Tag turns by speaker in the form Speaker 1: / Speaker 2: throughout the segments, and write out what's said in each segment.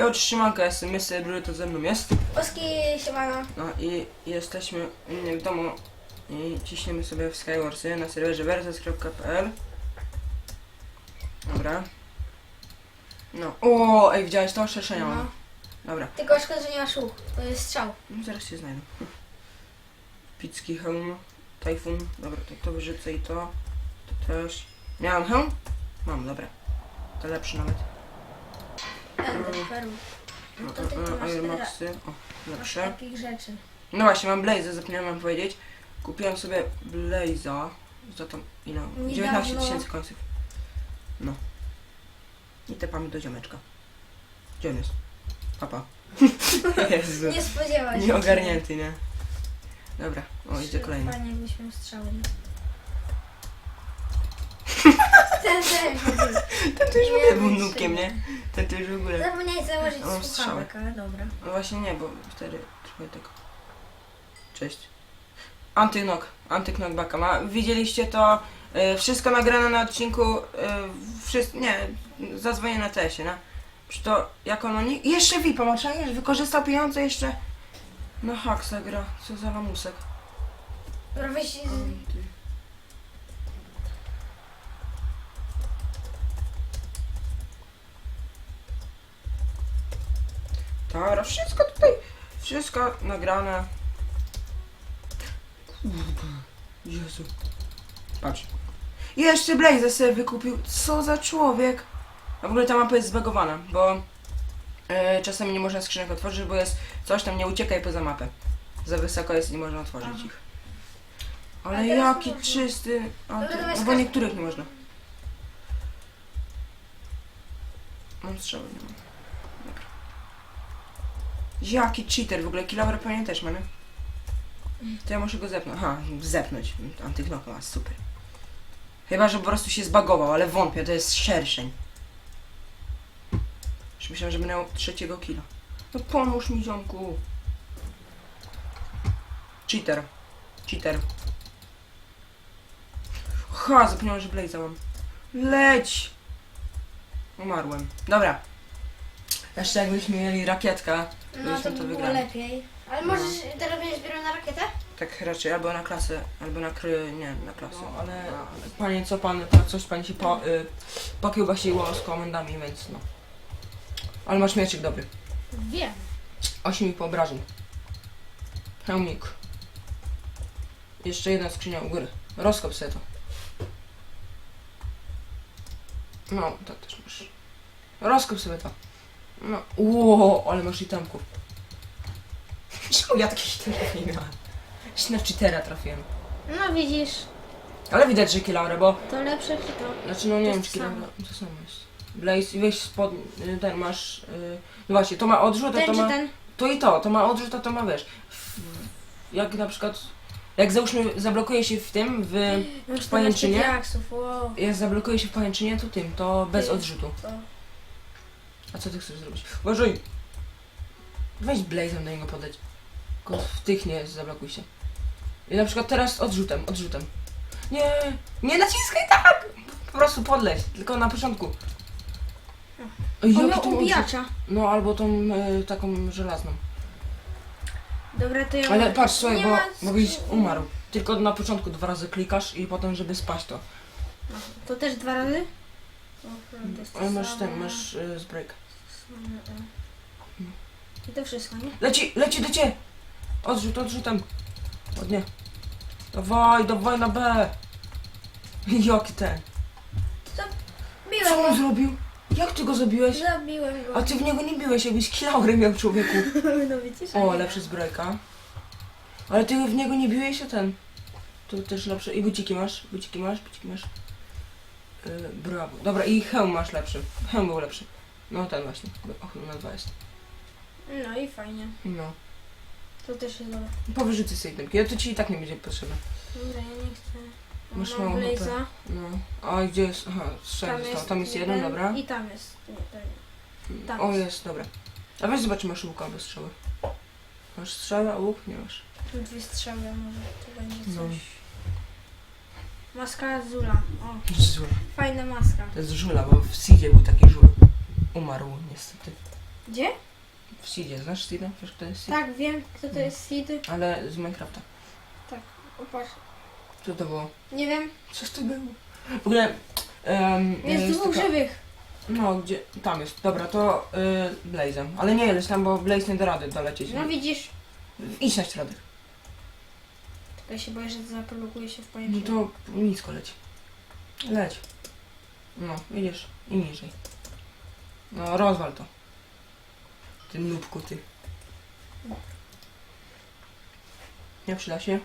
Speaker 1: Halo, trzymanka, jestem Mr. Bry, to ze mną jest.
Speaker 2: Oski, siemano.
Speaker 1: No i jesteśmy u mnie w domu i ciśniemy sobie w Skywarsy na serwerze versus.pl Dobra. No. O, ej, widziałeś to? Szerszenia
Speaker 2: No.
Speaker 1: mam. Dobra.
Speaker 2: Tylko szkoda, że nie masz łuk. To jest strzał.
Speaker 1: No, zaraz się znajdę. Picki hełm, tajfun. Dobra, to, to wyrzucę i to. To też. Miałem hełm? Mam, dobra. To lepszy nawet.
Speaker 2: Ender, Peru.
Speaker 1: No,
Speaker 2: to
Speaker 1: e, Iron. Maxy. O,
Speaker 2: Masz
Speaker 1: lepsze.
Speaker 2: takich rzeczy.
Speaker 1: No właśnie, mam Blaze'a, zapomniałem wam powiedzieć. Kupiłem sobie Blaze'a za tam, ile?
Speaker 2: Niedawno.
Speaker 1: 19 tysięcy końców. No. I tepamy do ziomeczka. Gdzie on jest? Papa. Jezu.
Speaker 2: Nie spodziewaj się.
Speaker 1: Nieogarnięty, nie? Dobra, o idzie kolejny.
Speaker 2: Fajnie jakbyś miał strzały. Ten też.
Speaker 1: Ten to już w ogóle był
Speaker 2: Nie,
Speaker 1: nukiem,
Speaker 2: nie.
Speaker 1: To już w ogóle.
Speaker 2: Zapomniałeś założyć
Speaker 1: Mam
Speaker 2: słuchawek, ale dobra.
Speaker 1: No właśnie nie, bo wtedy trochę tak. Cześć. Antyknok, antyknokbacka ma. Widzieliście to y, wszystko nagrane na odcinku. Y, wszystko, nie, zadzwonię na tesie, no. Czy to jak ono nie. Jeszcze VIP, ma czaisz? Wykorzystał pieniądze jeszcze. No haksa gra, co za lamusek.
Speaker 2: Dobra, weź...
Speaker 1: Dobra, wszystko tutaj, wszystko nagrane. Kurde, Jezu. Patrz. Jeszcze Blaze sobie wykupił. Co za człowiek. A w ogóle ta mapa jest zbagowana, bo e, czasami nie można skrzynek otworzyć, bo jest coś tam, nie uciekaj poza mapę. Za wysoko jest i nie można otworzyć
Speaker 2: Aha.
Speaker 1: ich. Ale
Speaker 2: teraz
Speaker 1: jaki
Speaker 2: można.
Speaker 1: czysty. A, ty, no bo niektórych nie można. Mam strzały, nie mam. Jaki cheater, w ogóle Kilower pewnie też ma, nie? To ja muszę go zepnąć. Aha, zepnąć. Antyknoka ma, super. Chyba, że po prostu się zbagował, ale wątpię, to jest szerszeń. Już myślałem, że będę miał trzeciego killa. No pomóż mi, ziomku. Cheater. Cheater. Ha, zapomniałem, że Blaze'a mam. Leć! Umarłem. Dobra. Jeszcze jakbyśmy mieli rakietka,
Speaker 2: No to
Speaker 1: to
Speaker 2: by było
Speaker 1: wygrali.
Speaker 2: lepiej. Ale możesz teraz będziesz zbierał na rakietę?
Speaker 1: Tak raczej albo na klasę, albo na kry, nie, na klasę. No, ale panie, co pan, tak coś pani się po, y, pokiełbasiło z komendami, więc no. Ale masz mieczyk dobry.
Speaker 2: Wiem.
Speaker 1: 8 po obrażeń. Hełmik. Jeszcze jedna skrzynia u góry. Rozkop sobie to. No, tak też masz. Rozkop sobie to. No, ło, ale masz itemków. Czemu ja takich itemów nie miałem? Się na cheatera trafiłem.
Speaker 2: No widzisz,
Speaker 1: Ale widać, że killaury, bo...
Speaker 2: to lepsze czy to?
Speaker 1: Znaczy, no nie
Speaker 2: To
Speaker 1: wiem,
Speaker 2: jest
Speaker 1: czy
Speaker 2: to.
Speaker 1: To samo jest. Blaze, weź spod... y, Ten masz... y, No właśnie, to ma odrzut, a
Speaker 2: Ten
Speaker 1: to
Speaker 2: czy
Speaker 1: ma...
Speaker 2: ten?
Speaker 1: To i to, to ma odrzut, a to ma wiesz. w- Jak na przykład. Jak załóżmy zablokuje się w tym, w.
Speaker 2: Masz
Speaker 1: pajęczynie?
Speaker 2: 14 diaksów, wow.
Speaker 1: Jak zablokuje się w pajęczynie, to tym, to bez
Speaker 2: Ty.
Speaker 1: odrzutu.
Speaker 2: To.
Speaker 1: A co ty chcesz zrobić? Uważaj! Weź Blaze'em do niego podać. Tylko w tych nie zablokuj się. I na przykład teraz odrzutem, odrzutem. Nie! Nie naciskaj tak! Po prostu podleć, tylko na początku. Ej,
Speaker 2: On
Speaker 1: jaki
Speaker 2: miał
Speaker 1: to odrzut?
Speaker 2: ubijacza.
Speaker 1: No albo tą e, taką żelazną.
Speaker 2: Dobra, to ja
Speaker 1: Ale
Speaker 2: mam-
Speaker 1: patrz, słuchaj,
Speaker 2: nie
Speaker 1: bo,
Speaker 2: ma
Speaker 1: bo umarł. Tylko na początku dwa razy klikasz i potem, żeby spaść to.
Speaker 2: To też dwa razy?
Speaker 1: Ale masz ten, masz y, zbrojkę.
Speaker 2: I to wszystko, nie?
Speaker 1: Leci, leci do ciebie! Odrzut, odrzutem. Ładnie. Dawaj, dawaj na B. Jaki ten? Co on
Speaker 2: go.
Speaker 1: zrobił? Jak ty go zabiłeś?
Speaker 2: Zabiłem go.
Speaker 1: A ty w niego nie biłeś, jakbyś kilaury miał człowieku.
Speaker 2: no widzisz?
Speaker 1: O, lepsza zbrojka. Ale ty w niego nie biłeś, a ten. To też lepsze. I buciki masz, buciki masz, buciki masz. Yy, brawo. Dobra, i hełm masz lepszy. Hełm był lepszy. No ten właśnie. Och, na dwa jest.
Speaker 2: No i fajnie.
Speaker 1: No.
Speaker 2: To też jest dobre.
Speaker 1: Powyrzucaj sobie jedynki. Ja to ci i tak nie będzie potrzebne.
Speaker 2: Dobra, ja nie chcę.
Speaker 1: Masz
Speaker 2: Mam
Speaker 1: mało HP.
Speaker 2: Blaze'a.
Speaker 1: No. A gdzie jest? Aha, strzał został. Tam jest jeden, dobra.
Speaker 2: I tam jest. Nie, to nie. tam
Speaker 1: O,
Speaker 2: jest.
Speaker 1: jest, dobra. A weź zobacz, masz łuka albo strzały. Masz strzałę, a łuk nie masz.
Speaker 2: Tu dwie strzały, może to będzie
Speaker 1: No.
Speaker 2: coś. Maska Zula. O,
Speaker 1: Żula.
Speaker 2: fajna maska.
Speaker 1: To jest żula, bo w Seedzie był taki żul. Umarł niestety.
Speaker 2: Gdzie?
Speaker 1: W Seedzie, znasz Seeda? Wiesz kto jest Seed?
Speaker 2: Tak, wiem, kto to jest Sid.
Speaker 1: Ale z Minecrafta.
Speaker 2: Popatrz.
Speaker 1: Co to było?
Speaker 2: Nie wiem,
Speaker 1: Coś to było? W ogóle... Um,
Speaker 2: jest dwóch
Speaker 1: taka-
Speaker 2: żywych.
Speaker 1: No, gdzie... Tam jest. Dobra, to y, Blaze'em. Ale nie jedź tam, bo Blaze nie da rady dolecieć.
Speaker 2: No widzisz.
Speaker 1: Idź na środek.
Speaker 2: Tylko się boję, że zapoluguje się w
Speaker 1: No to nisko leć. Leć. No, widzisz. I niżej. No, rozwal to. Ty nubku, ty. Nie przyda się.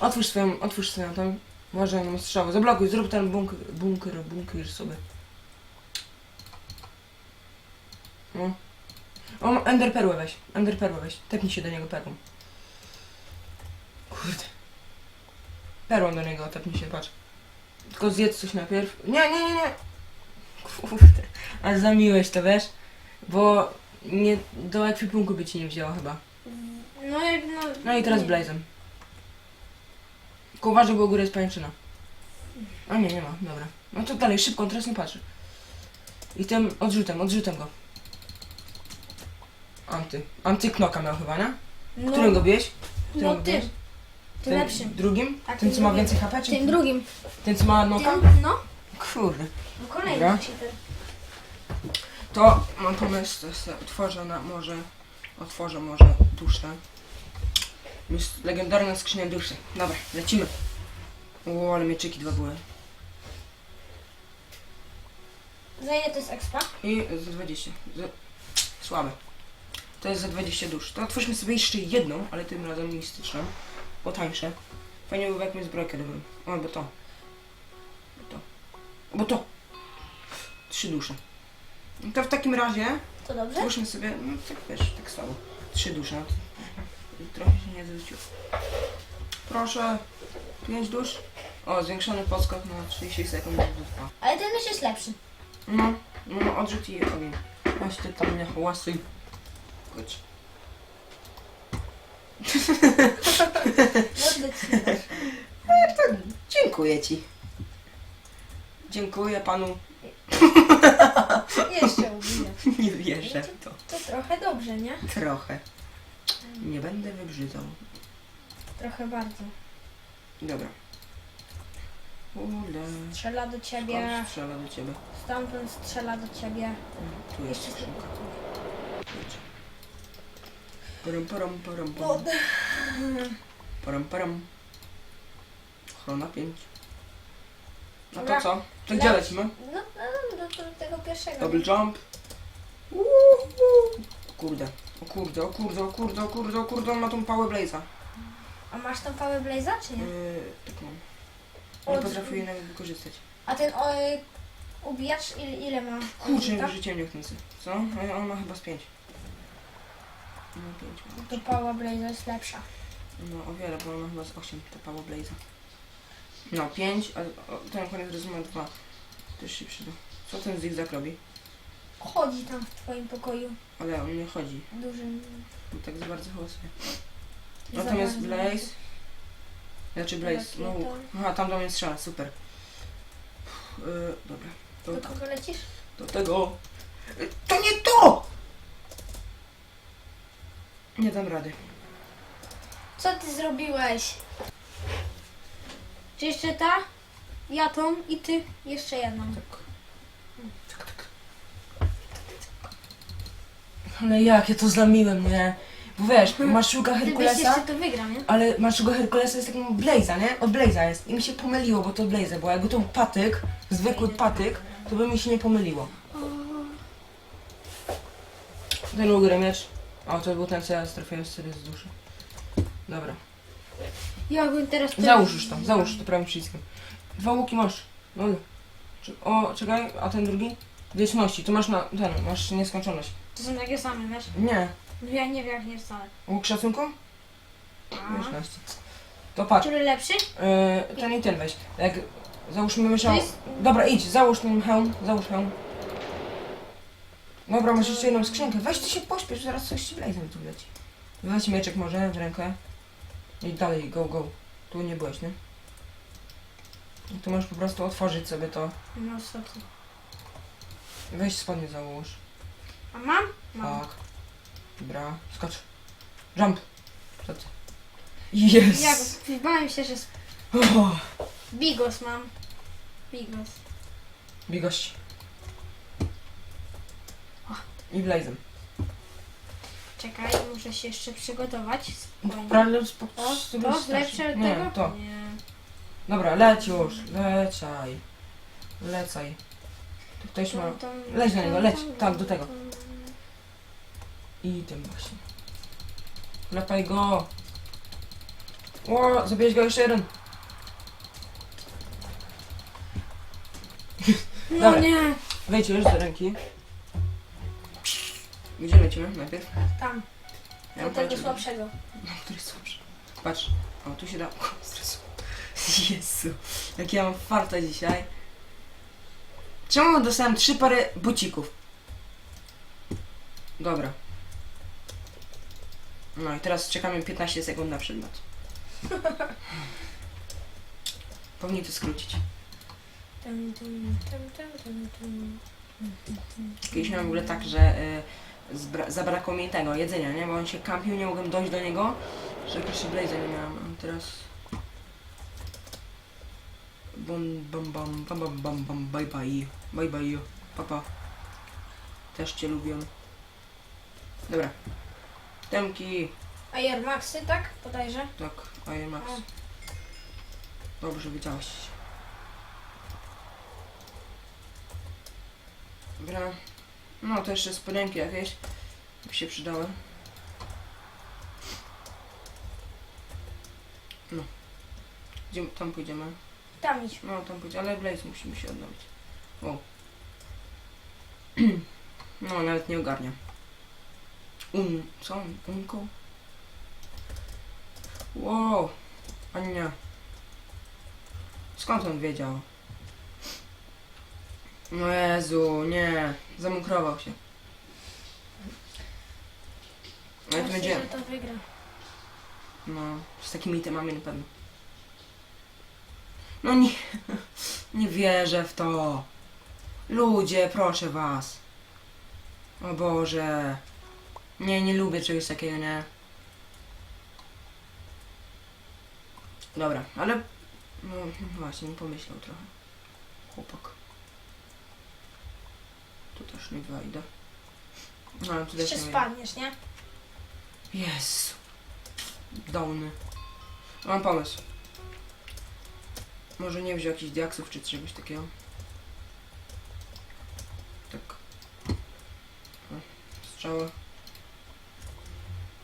Speaker 1: Otwórz swoją, otwórz swoją tam. Uważaj na strzałę. Zablokuj, zrób ten bunkier, bunkier, bunkier sobie. No. O, ender perłę weź. Ender perłę weź. Tepnij się do niego perłą. Kurde. Perłą do niego tepnij się, patrz. Tylko zjedz coś najpierw. Nie, nie, nie, nie. Kurde. Ale zamiłeś to, wiesz? Bo nie, do ekwipunku by ci nie wzięło chyba.
Speaker 2: No jak no...
Speaker 1: No i teraz
Speaker 2: nie.
Speaker 1: Blazem. Tylko uważaj, bo u góry jest pajęczyna. A nie, nie ma, dobra. No to dalej, szybko, on teraz nie patrzy. I tym odrzutem, odrzutem go. Anty. Antyknoka miał chyba, nie?
Speaker 2: No,
Speaker 1: Którym go biłeś?
Speaker 2: no
Speaker 1: go biłeś?
Speaker 2: Tym lepszym.
Speaker 1: Drugim?
Speaker 2: A
Speaker 1: Tym,
Speaker 2: tym
Speaker 1: co ma
Speaker 2: drugim.
Speaker 1: więcej HP, czy
Speaker 2: Tym drugim.
Speaker 1: ten, co ma noka?
Speaker 2: Tym, no.
Speaker 1: Kurde.
Speaker 2: No kolejny.
Speaker 1: To mam pomysł, to otworzę na może, otworzę może duszę. Jest legendarna skrzynia duszy. Dobra, lecimy. O, ale mieczyki dwa były.
Speaker 2: Za ile to jest expa?
Speaker 1: I za 20. Za... Słabe. To jest za 20 dusz. To otwórzmy sobie jeszcze jedną, ale tym razem mistyczną. Bo tańsze. Fajnie by jakimś zbrojkę dobrym. O, bo to. Bo to. Bo to. Trzy dusze. No to w takim razie
Speaker 2: To dobrze?
Speaker 1: Otwórzmy sobie, no tak wiesz, tak słabo. Trzy dusze. no to Trochę się nie zwróciło. Proszę. Pięć dusz. O, zwiększony podskok na 30 sekund do dwa.
Speaker 2: Ale ten mysz jest lepszy.
Speaker 1: No, no, odrzuć i ogień. Ty tam nie hałasuj. Chodź.
Speaker 2: Ci.
Speaker 1: Dziękuję ci. Dziękuję panu.
Speaker 2: Jeszcze ubiję.
Speaker 1: Nie wierzę w to.
Speaker 2: To trochę dobrze, nie?
Speaker 1: Trochę. Nie będę wybrzydzał.
Speaker 2: Trochę bardzo.
Speaker 1: Dobra. Ule.
Speaker 2: Strzela do ciebie.
Speaker 1: Strzela do ciebie?
Speaker 2: Stamtąd strzela do ciebie.
Speaker 1: Tu jest
Speaker 2: Jeszcze
Speaker 1: skrzynka. Param, param, param, param. Param, param. Ochrona 5. No to
Speaker 2: Dobra.
Speaker 1: co? To gdzie lecimy?
Speaker 2: No, no, do, do tego pierwszego.
Speaker 1: Double jump. O kurde, o kurde, o kurde, o kurde, o kurde, o kurde, on ma tą pałę Blaze'a.
Speaker 2: A masz tą Power Blaze'a, czy nie?
Speaker 1: Yy, tak mam. Nie
Speaker 2: Od-
Speaker 1: potrafię jej nawet wykorzystać.
Speaker 2: A ten o, y, ubijacz ile, ile ma?
Speaker 1: Kurczę, nie
Speaker 2: Odrzuta?
Speaker 1: wyrzuciłem niechcący. Co? A on ma chyba z 5. No 5 ma.
Speaker 2: To Power Blaze'a jest lepsza.
Speaker 1: No o wiele, bo on ma chyba z 8 to Power Blaze'a. No 5, a o, ten koniec rozumiem 2. Też się przyda. Co ten zigzag robi?
Speaker 2: Chodzi tam w twoim pokoju.
Speaker 1: Ale on nie chodzi.
Speaker 2: Dużym.
Speaker 1: On tak za bardzo hałasuje.
Speaker 2: za
Speaker 1: Natomiast. Blaze... Znaczy Blaze, no łuk. Aha, tam do mnie strzela, super. Yy, dobra. To,
Speaker 2: Do kogo lecisz?
Speaker 1: do tego... To nie to! Nie dam rady.
Speaker 2: Co ty zrobiłeś? Czy jeszcze ta? Ja tą i ty jeszcze jedną.
Speaker 1: Tak. Tak, tak. Ale jak ja to zlamiłem, nie? Bo wiesz, maszuga
Speaker 2: Gdybyś
Speaker 1: Herkulesa,
Speaker 2: jeszcze to wygrał, nie?
Speaker 1: ale maszuga Herkulesa jest takim Blaze'a, nie? Od Blaze'a jest. I mi się pomyliło, bo to Blaze'a, bo jakby to był patyk, zwykły patyk, to by mi się nie pomyliło. Ten u góry miecz. O, to był ten, co ja trafiłem sobie z duszy. Dobra.
Speaker 2: Ja bym teraz...
Speaker 1: Załóż już to, załóż to prawym przyciskiem. Dwa łuki masz. No. O, czekaj, a ten drugi? Wieczności, tu masz na ten, masz nieskończoność.
Speaker 2: To są takie same, wiesz?
Speaker 1: Nie.
Speaker 2: No ja nie wiem, jak nie wcale.
Speaker 1: Łuk szacunku?
Speaker 2: A.
Speaker 1: Wieczności. To patrz,
Speaker 2: Który lepszy?
Speaker 1: yy, ten i ten weź. Jak załóżmy.
Speaker 2: To jest...
Speaker 1: Dobra, idź, załóż ten hełm, załóż hełm. Dobra, masz jeszcze jedną skrzynkę. Weź ty się pośpiesz, zaraz coś ci blazem tu leci. Weź mieczek może w rękę. I dalej, go, go. Tu nie byłeś, nie? I tu możesz po prostu otworzyć sobie to.
Speaker 2: No co ty?
Speaker 1: Weź spodnie załóż.
Speaker 2: A mam? Mam.
Speaker 1: Tak. Dobra, skocz. Jump. Co ty? Yes!
Speaker 2: Ja go, bałem się, że... sp-
Speaker 1: Oh,
Speaker 2: Bigos mam. Bigos.
Speaker 1: bigość. I blazem.
Speaker 2: Czekaj, muszę się jeszcze przygotować. Spokojnie. O,
Speaker 1: z
Speaker 2: to
Speaker 1: wystarczy.
Speaker 2: lepsze od
Speaker 1: Nie,
Speaker 2: tego?
Speaker 1: to.
Speaker 2: Nie.
Speaker 1: Dobra, leć już. Lecaj. Lecaj. Tu ktoś ma... Leć na niego, leć.
Speaker 2: tum,
Speaker 1: Tak, do tego. I tym właśnie. Lepaj go. O, zabierz go jeszcze jeden.
Speaker 2: No
Speaker 1: Dobra.
Speaker 2: nie.
Speaker 1: Wejdź już do ręki. Gdzie lecimy najpierw?
Speaker 2: Tam,
Speaker 1: Ja
Speaker 2: do
Speaker 1: mam
Speaker 2: tego słabszego.
Speaker 1: No, który jest słabszy? Patrz. O, tu się da... O, stresu. Jezu. Jak ja mam farta dzisiaj. Czemu dostałem trzy pary bucików? Dobra. No i teraz czekamy 15 sekund na przedmiot. Powinien to skrócić.
Speaker 2: Tum, tum, tum, tum, tum, tum.
Speaker 1: Kiedyś miałem w ogóle tak, że y, zbra- zabrakło mi tego jedzenia, nie? Bo on się kampił, nie mogłem dojść do niego, że jakoś blaze'a nie miałem. A teraz... Bum, bum, bum, bum, bum, bum, bum, bye bye, bye bye, papa. Też cię lubię. Dobra. Temki,
Speaker 2: Air Maxy, tak? Podajże.
Speaker 1: tak, Iron Max. Dobrze wiedziałeś. Dobra. No to jeszcze spodenki jakieś by się przydały. No. Gdzie tam pójdziemy?
Speaker 2: Tam idź.
Speaker 1: No tam pójdzie, ale Blaze musimy się odnowić. Wow. No nawet nie ogarnia. Un... co? Unko? Wow. Ania. Skąd on wiedział? No Jezu, nie. Zamukrował się. No i to
Speaker 2: Myślę,
Speaker 1: będzie...
Speaker 2: że to wygra.
Speaker 1: No, z takimi temami na pewno. No nie, nie wierzę w to. Ludzie, proszę was. O Boże. Nie, nie lubię czegoś takiego, nie. Dobra, ale... No właśnie, nie pomyślał trochę. Chłopak. Tu też nie wejdę. No, ale tu też
Speaker 2: Jeszcze
Speaker 1: nie wejdę.
Speaker 2: spadniesz, nie?
Speaker 1: Jezu. Downy. Mam pomysł. Może nie wziął jakichś diaksów czy czegoś takiego. Tak. O, strzały.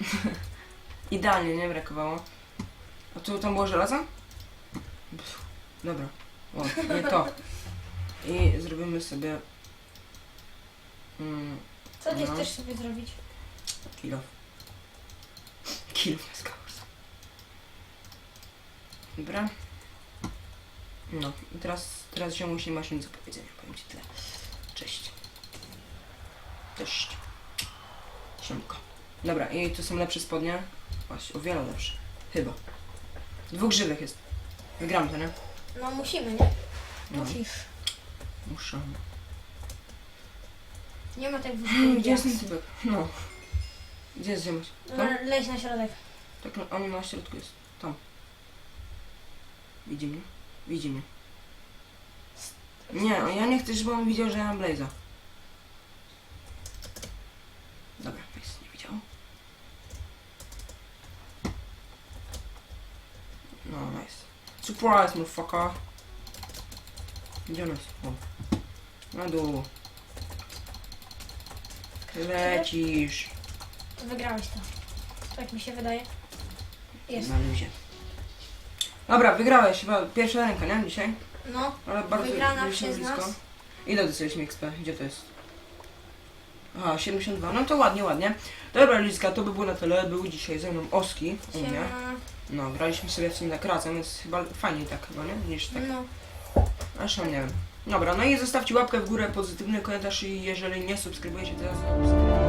Speaker 1: Idealnie, nie brakowało. A tu tam było żelazo? Pff, Dobra. O, nie to. I zrobimy sobie... Mm,
Speaker 2: Co ty
Speaker 1: No.
Speaker 2: chcesz sobie zrobić?
Speaker 1: Kill Kill na skałce. Dobra. No, i teraz, teraz się musi masz nic do powiedzenia, powiem ci tyle. Cześć. Cześć. Siemko. Dobra, i tu są lepsze spodnie. Właśnie, o wiele lepsze. Chyba. Dwóch żywych jest. Wygram to, nie?
Speaker 2: No musimy, nie?
Speaker 1: No,
Speaker 2: Musisz.
Speaker 1: muszę.
Speaker 2: Nie ma tak w
Speaker 1: Gdzie jest ten typek? No. Gdzie jest ziomuś? Tam?
Speaker 2: Leć na środek.
Speaker 1: Tak, no, on na środku jest. Tam. Widzi mnie? Widzi mnie. Nie, ja nie chcę, żeby on widział, że ja mam Blaze'a. Dobra, jest, nie widział. No, nice. Surprise, motherfucker. Gdzie on jest? O. Na dół. Lecisz.
Speaker 2: To wygrałeś to. Tak mi się wydaje. Jest.
Speaker 1: Na luzie. Dobra, wygrałeś chyba pierwsza ręka, nie? Dzisiaj?
Speaker 2: No,
Speaker 1: Ale bardzo
Speaker 2: Wygrana
Speaker 1: byliśmy
Speaker 2: przez
Speaker 1: blisko.
Speaker 2: nas.
Speaker 1: Ile dostaliśmy XP? Gdzie to jest? Aha, 72. No to ładnie, ładnie. Dobra, Liska, to by było na tyle. Był dzisiaj ze mną Oski u mnie.
Speaker 2: siema.
Speaker 1: No, graliśmy sobie w sumie tak razem, więc chyba fajniej tak chyba, nie? Niż tak.
Speaker 2: No.
Speaker 1: Zresztą nie wiem. Dobra, no i zostawcie łapkę w górę, pozytywny komentarz i jeżeli nie subskrybujecie, to subskrybujcie.